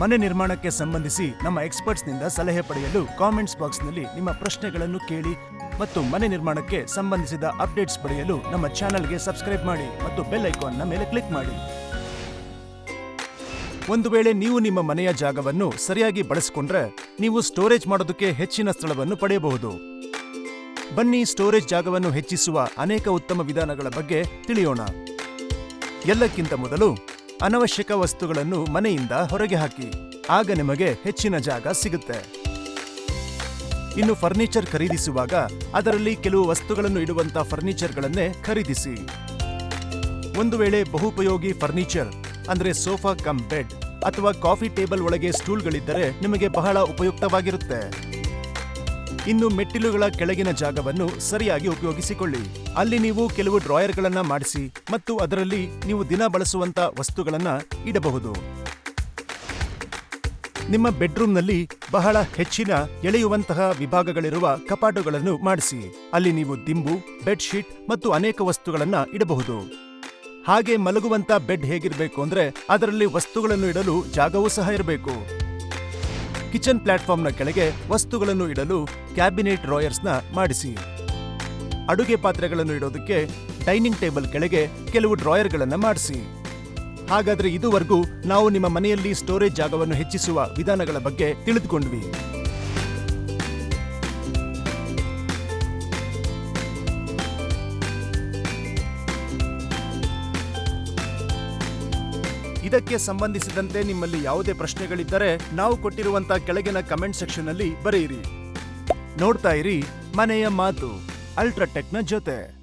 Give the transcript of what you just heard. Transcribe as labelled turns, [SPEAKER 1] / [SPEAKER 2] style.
[SPEAKER 1] ಮನೆ ನಿರ್ಮಾಣಕ್ಕೆ ಸಂಬಂಧಿಸಿ ನಮ್ಮ ಎಕ್ಸ್ಪರ್ಟ್ಸ್ನಿಂದ ಸಲಹೆ ಪಡೆಯಲು ಕಾಮೆಂಟ್ಸ್ ಬಾಕ್ಸ್ನಲ್ಲಿ ನಿಮ್ಮ ಪ್ರಶ್ನೆಗಳನ್ನು ಕೇಳಿ ಮತ್ತು ಮನೆ ನಿರ್ಮಾಣಕ್ಕೆ ಸಂಬಂಧಿಸಿದ ಅಪ್ಡೇಟ್ಸ್ ಪಡೆಯಲು ನಮ್ಮ ಚಾನೆಲ್ಗೆ ಸಬ್ಸ್ಕ್ರೈಬ್ ಮಾಡಿ ಮತ್ತು ಬೆಲ್ ಐಕಾನ್ನ ಮೇಲೆ ಕ್ಲಿಕ್ ಮಾಡಿ. ಒಂದು ವೇಳೆ ನೀವು ನಿಮ್ಮ ಮನೆಯ ಜಾಗವನ್ನು ಸರಿಯಾಗಿ ಬಳಸಿಕೊಂಡ್ರೆ ನೀವು ಸ್ಟೋರೇಜ್ ಮಾಡೋದಕ್ಕೆ ಹೆಚ್ಚಿನ ಸ್ಥಳವನ್ನು ಪಡೆಯಬಹುದು. ಬನ್ನಿ ಸ್ಟೋರೇಜ್ ಜಾಗವನ್ನು ಹೆಚ್ಚಿಸುವ ಅನೇಕ ಉತ್ತಮ ವಿಧಾನಗಳ ಬಗ್ಗೆ ತಿಳಿಯೋಣ. ಎಲ್ಲಕ್ಕಿಂತ ಮೊದಲು ಅನವಶ್ಯಕ ವಸ್ತುಗಳನ್ನು ಮನೆಯಿಂದ ಹೊರಗೆ ಹಾಕಿ, ಆಗ ನಿಮಗೆ ಹೆಚ್ಚಿನ ಜಾಗ ಸಿಗುತ್ತೆ. ಇನ್ನು ಫರ್ನಿಚರ್ ಖರೀದಿಸುವಾಗ ಅದರಲ್ಲಿ ಕೆಲವು ವಸ್ತುಗಳನ್ನು ಇಡುವಂತ ಫರ್ನಿಚರ್ಗಳನ್ನೇ ಖರೀದಿಸಿ. ಒಂದು ವೇಳೆ ಬಹುಪಯೋಗಿ ಫರ್ನಿಚರ್, ಅಂದ್ರೆ ಸೋಫಾ ಕಮ್ ಬೆಡ್, ಅಥವಾ ಕಾಫಿ ಟೇಬಲ್ ಒಳಗೆ ಸ್ಟೂಲ್ಗಳಿದ್ದರೆ ನಿಮಗೆ ಬಹಳ ಉಪಯುಕ್ತವಾಗಿರುತ್ತೆ. ಇನ್ನು ಮೆಟ್ಟಿಲುಗಳ ಕೆಳಗಿನ ಜಾಗವನ್ನು ಸರಿಯಾಗಿ ಉಪಯೋಗಿಸಿಕೊಳ್ಳಿ. ಅಲ್ಲಿ ನೀವು ಕೆಲವು ಡ್ರಾಯರ್ಗಳನ್ನು ಮಾಡಿಸಿ ಮತ್ತು ಅದರಲ್ಲಿ ನೀವು ದಿನ ಬಳಸುವಂತ ವಸ್ತುಗಳನ್ನು ಇಡಬಹುದು. ನಿಮ್ಮ ಬೆಡ್ರೂಮ್ನಲ್ಲಿ ಬಹಳ ಹೆಚ್ಚಿನ ಎಳೆಯುವಂತಹ ವಿಭಾಗಗಳಿರುವ ಕಪಾಟುಗಳನ್ನು ಮಾಡಿಸಿ. ಅಲ್ಲಿ ನೀವು ದಿಂಬು, ಬೆಡ್ಶೀಟ್ ಮತ್ತು ಅನೇಕ ವಸ್ತುಗಳನ್ನು ಇಡಬಹುದು. ಹಾಗೆ ಮಲಗುವಂತ ಬೆಡ್ ಹೇಗಿರಬೇಕು ಅಂದ್ರೆ ಅದರಲ್ಲಿ ವಸ್ತುಗಳನ್ನು ಇಡಲು ಜಾಗವೂ ಸಹ ಇರಬೇಕು. ಕಿಚನ್ ಪ್ಲಾಟ್ಫಾರ್ಮ್ನ ಕೆಳಗೆ ವಸ್ತುಗಳನ್ನು ಇಡಲು ಕ್ಯಾಬಿನೆಟ್ ಡ್ರಾಯರ್ಸ್ನ ಮಾಡಿಸಿ. ಅಡುಗೆ ಪಾತ್ರೆಗಳನ್ನು ಇಡೋದಕ್ಕೆ ಡೈನಿಂಗ್ ಟೇಬಲ್ ಕೆಳಗೆ ಕೆಲವು ಡ್ರಾಯರ್ಗಳನ್ನು ಮಾಡಿಸಿ. ಹಾಗಾದರೆ ಇದುವರೆಗೂ ನಾವು ನಿಮ್ಮ ಮನೆಯಲ್ಲಿ ಸ್ಟೋರೇಜ್ ಜಾಗವನ್ನು ಹೆಚ್ಚಿಸುವ ವಿಧಾನಗಳ ಬಗ್ಗೆ ತಿಳಿದುಕೊಂಡ್ವಿ. ಇದಕ್ಕೆ ಸಂಬಂಧಿಸಿದಂತೆ ನಿಮ್ಮಲ್ಲಿ ಯಾವುದೇ ಪ್ರಶ್ನೆಗಳಿದ್ದರೆ ನಾವು ಕೊಟ್ಟಿರುವಂತ ಕೆಳಗಿನ ಕಮೆಂಟ್ ಸೆಕ್ಷನ್ ಅಲ್ಲಿ ಬರೆಯಿರಿ. ನೋಡ್ತಾ ಇರಿ ಮನೆಯ ಮಾತು, ಅಲ್ಟ್ರಾಟೆಕ್ನ ಜೊತೆ.